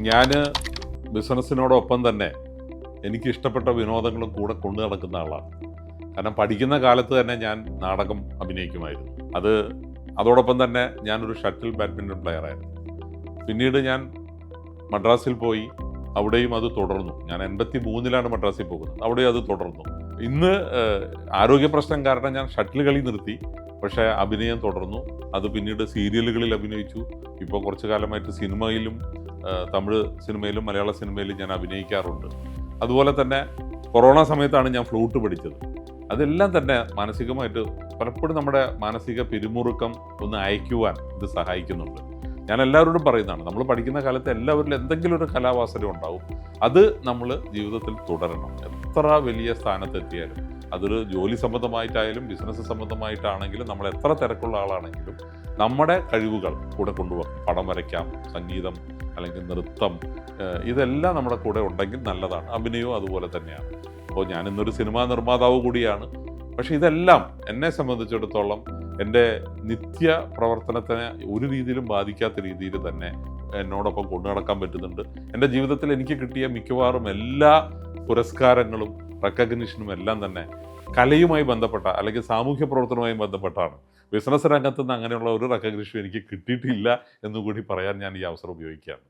ഞാൻ ബിസിനസ്സിനോടൊപ്പം തന്നെ എനിക്ക് ഇഷ്ടപ്പെട്ട വിനോദങ്ങളും കൂടെ കൊണ്ടു നടക്കുന്ന ആളാണ്. കാരണം പഠിക്കുന്ന കാലത്ത് തന്നെ ഞാൻ നാടകം അഭിനയിക്കുമായിരുന്നു. അത് അതോടൊപ്പം തന്നെ ഞാനൊരു ഷട്ടിൽ ബാഡ്മിന്റൺ പ്ലെയറായിരുന്നു പിന്നീട് ഞാൻ മദ്രാസിൽ പോയി അവിടെയും അത് തുടർന്നു. ഞാൻ എൺപത്തി മൂന്നിലാണ് മദ്രാസിൽ പോകുന്നത്. അവിടെയും അത് തുടർന്നു. ഇന്ന് ആരോഗ്യ പ്രശ്നം കാരണം ഞാൻ ഷട്ടിൽ കളി നിർത്തി. പക്ഷേ അഭിനയം തുടർന്നു. അത് പിന്നീട് സീരിയലുകളിൽ അഭിനയിച്ചു. ഇപ്പോൾ കുറച്ചു കാലമായിട്ട് സിനിമയിലും തമിഴ് സിനിമയിലും മലയാള സിനിമയിലും ഞാൻ അഭിനയിക്കാറുണ്ട്. അതുപോലെ തന്നെ കൊറോണ സമയത്താണ് ഞാൻ ഫ്ലൂട്ട് പഠിച്ചത് അതെല്ലാം തന്നെ മാനസികമായിട്ട് പലപ്പോഴും നമ്മുടെ മാനസിക പിരിമുറുക്കം ഒന്ന് അയക്കുവാൻ ഇത് സഹായിക്കുന്നുണ്ട്. ഞാൻ എല്ലാവരോടും പറയുന്നതാണ് നമ്മൾ പഠിക്കുന്ന കാലത്ത് എല്ലാവരിലും എന്തെങ്കിലും ഒരു കലാവാസന ഉണ്ടാവും. അത് നമ്മൾ ജീവിതത്തിൽ തുടരണം. എത്ര വലിയ സ്ഥാനത്തെത്തിയാലും. അതൊരു ജോലി സംബന്ധമായിട്ടായാലും ബിസിനസ് സംബന്ധമായിട്ടാണെങ്കിലും നമ്മൾ എത്ര തിരക്കുള്ള ആളാണെങ്കിലും നമ്മുടെ കഴിവുകൾ കൂടെ കൊണ്ടുപോകാം. പടം വരയ്ക്കാം സംഗീതം അല്ലെങ്കിൽ നൃത്തം ഇതെല്ലാം നമ്മുടെ കൂടെ ഉണ്ടെങ്കിൽ നല്ലതാണ്. അഭിനയവും അതുപോലെ തന്നെയാണ്. അപ്പോൾ ഞാൻ ഇന്നൊരു സിനിമാ നിർമ്മാതാവ് കൂടിയാണ്. പക്ഷേ ഇതെല്ലാം എന്നെ സംബന്ധിച്ചിടത്തോളം എന്റെ നിത്യ പ്രവർത്തനത്തിനെ ഒരു രീതിയിലും ബാധിക്കാത്ത രീതിയിൽ തന്നെ എന്നോടൊപ്പം കൊണ്ടു നടക്കാൻ പറ്റുന്നുണ്ട്. എന്റെ ജീവിതത്തിൽ എനിക്ക് കിട്ടിയ മിക്കവാറും എല്ലാ പുരസ്കാരങ്ങളും റെക്കഗ്നിഷനും എല്ലാം തന്നെ കലയുമായി ബന്ധപ്പെട്ട അല്ലെങ്കിൽ സാമൂഹ്യ പ്രവർത്തനവുമായി ബന്ധപ്പെട്ടാണ്. ബിസിനസ് രംഗത്ത് നിന്ന് അങ്ങനെയുള്ള ഒരു റെക്കഗ്നിഷനും എനിക്ക് കിട്ടിയിട്ടില്ല എന്നുകൂടി പറയാൻ ഞാൻ ഈ അവസരം ഉപയോഗിക്കുകയാണ്.